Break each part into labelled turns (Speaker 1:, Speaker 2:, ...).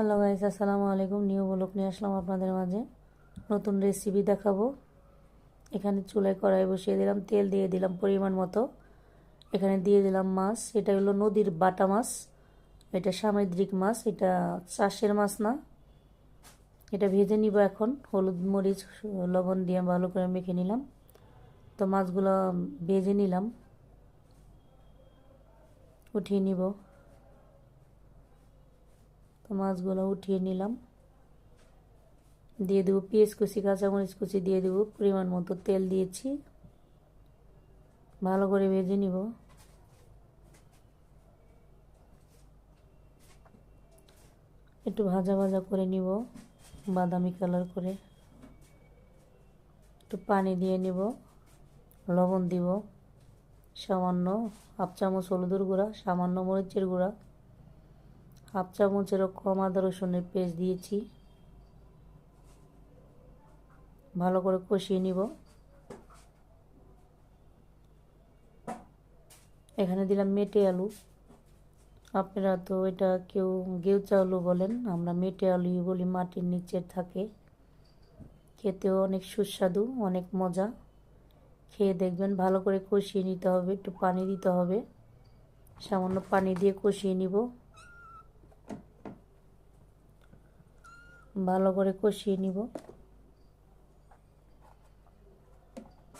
Speaker 1: Hello guys আসসালামু আলাইকুম। New blog নিয়ে আসলাম আপনাদের মাঝে। নতুন রেসিপি দেখাবো। এখানে চুলায় কড়াই বসিয়ে দিলাম, তেল দিয়ে দিলাম পরিমাণ মতো। এখানে দিয়ে দিলাম মাছ। এটা হলো নদীর বাটা মাছ। এটা সামুদ্রিক মাছ, এটা চাষের মাছ না। এটা ভেজে নিব এখন। হলুদ মরিচ, লবণ দিয়ে ভালো করে মেখে নিলাম। তো মাছগুলো ভেজে নিলাম। উঠিয়ে নিব। তো মাছগুলো উঠিয়ে নিলাম। দিয়ে দেবো পেঁয়াজ কুচি, কাঁচামরিচ কুচি দিয়ে দেবো, পরিমাণ মতো তেল দিয়েছি। ভালো করে ভেজে নিব। একটু ভাজা ভাজা করে নিব, বাদামি কালার করে। একটু পানি দিয়ে নিব, লবণ দিব, সামান্য হাফ চামচ হলুদের গুঁড়া, সামান্য মরিচের গুঁড়া। হাফ চামচেরও কম আদা রসুনের পেস্ট দিয়েছি। ভালো করে কষিয়ে নিব। এখানে দিলাম মেটে আলু। আপনারা তো এটা কেউ গেউ চাউলও বলেন, আমরা মেটে আলুই বলি, মাটির নিচে থাকে। খেতেও অনেক সুস্বাদু, অনেক মজা। খেয়ে দেখবেন, ভালো করে কষিয়ে নিতে হবে, একটু পানি দিতে হবে। সামান্য পানি দিয়ে কষিয়ে নিব। ভালো করে কষিয়ে নিব।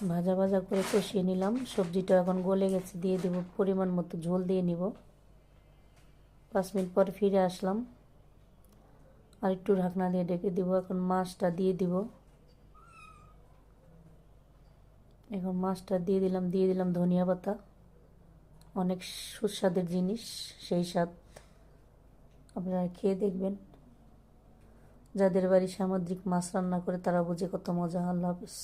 Speaker 1: ভাজা ভাজা করে কষিয়ে নিলাম। সবজিটা এখন গলে গেছে, দিয়ে দেব পরিমাণ মতো ঝোল দিয়ে নিব। পাঁচ মিনিট পরে ফিরে আসলাম। আর একটু ঢাকনা দিয়ে ডেকে দিব, এখন মাছটা দিয়ে দিব। এখন মাছটা দিয়ে দিলাম দিয়ে দিলাম ধনিয়া পাতা। অনেক সুস্বাদের জিনিস, সেই স্বাদ। আপনারা খেয়ে দেখবেন। যাদের বাড়ি সামুদ্রিক মাছ রান্না করে তারা বুঝে কত মজা আল্লাহ হাফিজ।